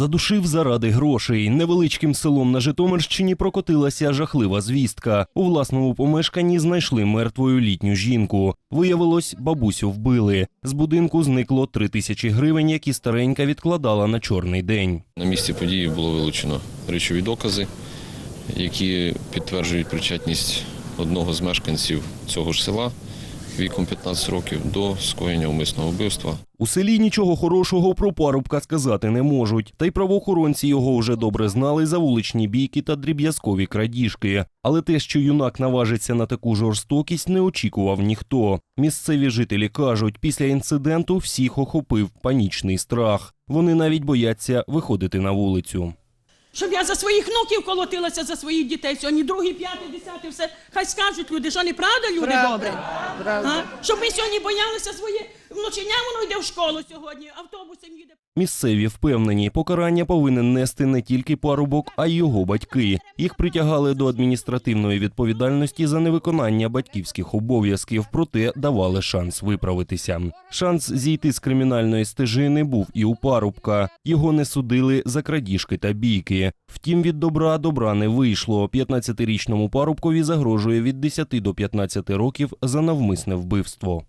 Задушив заради грошей. Невеличким селом на Житомирщині прокотилася жахлива звістка. У власному помешканні знайшли мертвою літню жінку. Виявилось, бабусю вбили. З будинку зникло три тисячі гривень, які старенька відкладала на чорний день. На місці події було вилучено речові докази, які підтверджують причетність одного з мешканців цього ж села віком 15 років до скоєння умисного вбивства. У селі нічого хорошого про парубка сказати не можуть, та й правоохоронці його вже добре знали за вуличні бійки та дріб'язкові крадіжки. Але те, що юнак наважиться на таку жорстокість, не очікував ніхто. Місцеві жителі кажуть, після інциденту всіх охопив панічний страх. Вони навіть бояться виходити на вулицю. Щоб я за своїх внуків колотилася за своїх дітей. Сьогодні другий, п'ятий, десятий, все. Хай скажуть люди, що неправда, люди добре. Щоб ми сьогодні боялися своє внучення, воно йде в школу сьогодні, автобусом їде. Місцеві впевнені, покарання повинен нести не тільки парубок, а й його батьки. Їх притягали до адміністративної відповідальності за невиконання батьківських обов'язків, проте давали шанс виправитися. Шанс зійти з кримінальної стежини був і у парубка. Його не судили за крадіжки та бійки. Втім, від добра добра не вийшло. 15-річному парубкові загрожує від 10 до 15 років за навмисне вбивство.